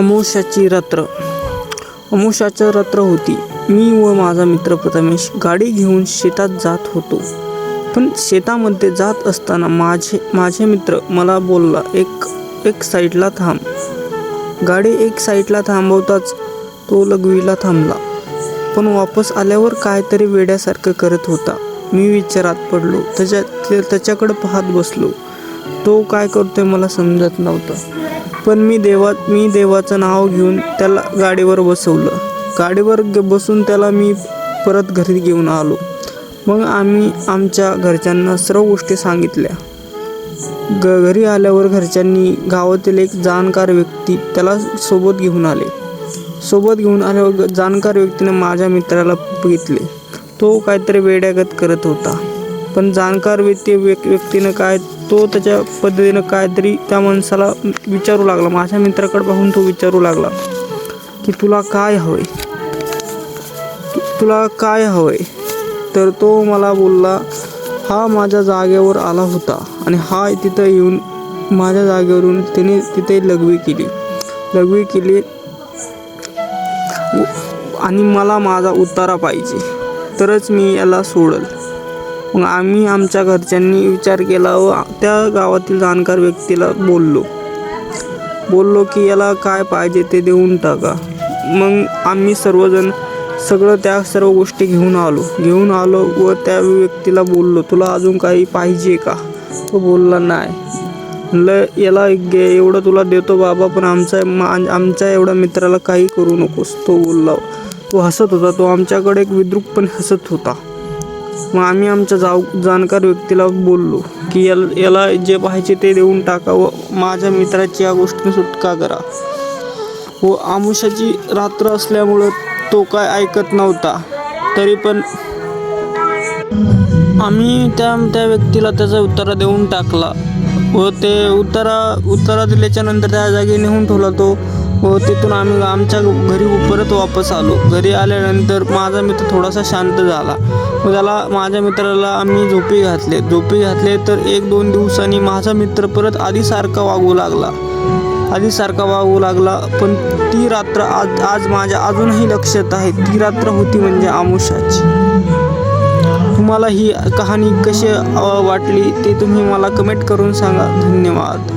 अमावस्याची रात्र. अमावस्याची रात्र होती. मी व माझा मित्र प्रथमेश गाडी घेऊन शेतात जात होतो. पण शेतामध्ये जात असताना माझे माझे मित्र मला बोलला एक एक साईडला थांब. गाडी एक साईडला थांबवताच तो लघवीला थांबला. पण वापस आल्यावर काहीतरी वेड्यासारखं करत होता. मी विचारात पडलो. त्याच्या ते- त्याच्याकडे पाहत बसलो. तो काय करतोय मला समजत नव्हतं. पण मी देवा मी देवाचं नाव घेऊन त्याला गाडीवर बसवलं. गाडीवर ग- बसून त्याला मी परत घरी घेऊन आलो. मग आम्ही आमच्या घरच्यांना सर्व गोष्टी सांगितल्या. ग घरी आल्यावर घरच्यांनी गावातील एक जाणकार व्यक्ती त्याला सोबत घेऊन आले. सोबत घेऊन आल्यावर ग- जाणकार व्यक्तीने माझ्या मित्राला बघितले. तो काहीतरी वेड्यागत करत होता. पण जाणकार व्यक्ती व्यक्तीनं काय तो त्याच्या पद्धतीनं काहीतरी त्या माणसाला विचारू लागला. माझ्या मित्राकडे पाहून तो विचारू लागला की तुला काय हवंय? तुला काय हवंय? तर तो मला बोलला हा माझ्या जागेवर आला होता आणि हा तिथं येऊन माझ्या जागेवरून त्याने तिथे लघवी केली. लघवी केली आणि मला माझा उतारा पाहिजे. तरच मी याला सोडल. मग आम्ही आमच्या घरच्यांनी विचार केला व त्या गावातील जाणकार व्यक्तीला बोललो. बोललो की याला काय पाहिजे ते देऊन टाका. मग आम्ही सर्वजण सगळं त्या सर्व गोष्टी घेऊन आलो. घेऊन आलो व त्या व्यक्तीला बोललो तुला अजून काही पाहिजे का? तो बोलला नाही. म्हणलं याला गे एवढं तुला देतो बाबा पण आमचा मा- आमच्या एवढ्या मित्राला काही करू नकोस. तो बोलला. तो हसत होता. तो आमच्याकडे एक विद्रूपपणे हसत होता. मग आम्ही आमच्या जाऊ जाणकार व्यक्तीला बोललो की याला याला जे पाहिजे ते देऊन टाका व माझ्या मित्राची या गोष्टीने सुटका करा. व आमुषाची रात्र असल्यामुळं तो काय ऐकत नव्हता. तरी पण आम्ही त्या त्या व्यक्तीला त्याचा उत्तरा देऊन टाकला. व ते उत्तरा उत्तरा दिल्याच्या नंतर त्या जागी नेऊन ठेवला तो. व तिथून आम्ही आमच्या घरी परत वापस आलो. घरी आल्यानंतर माझा मित्र थोडासा शांत झाला. व त्याला माझ्या मित्राला आम्ही झोपी घातले. झोपी घातले तर एक दोन दिवसांनी माझा मित्र परत आधीसारखा वागू लागला. आधीसारखा वागू लागला पण ती रात्र आज आज माझ्या अजूनही लक्षात आहे. ती रात्र होती म्हणजे आमुषाची. तुम्हाला ही कहाणी कशी वाटली ते तुम्ही मला कमेंट करून सांगा. धन्यवाद.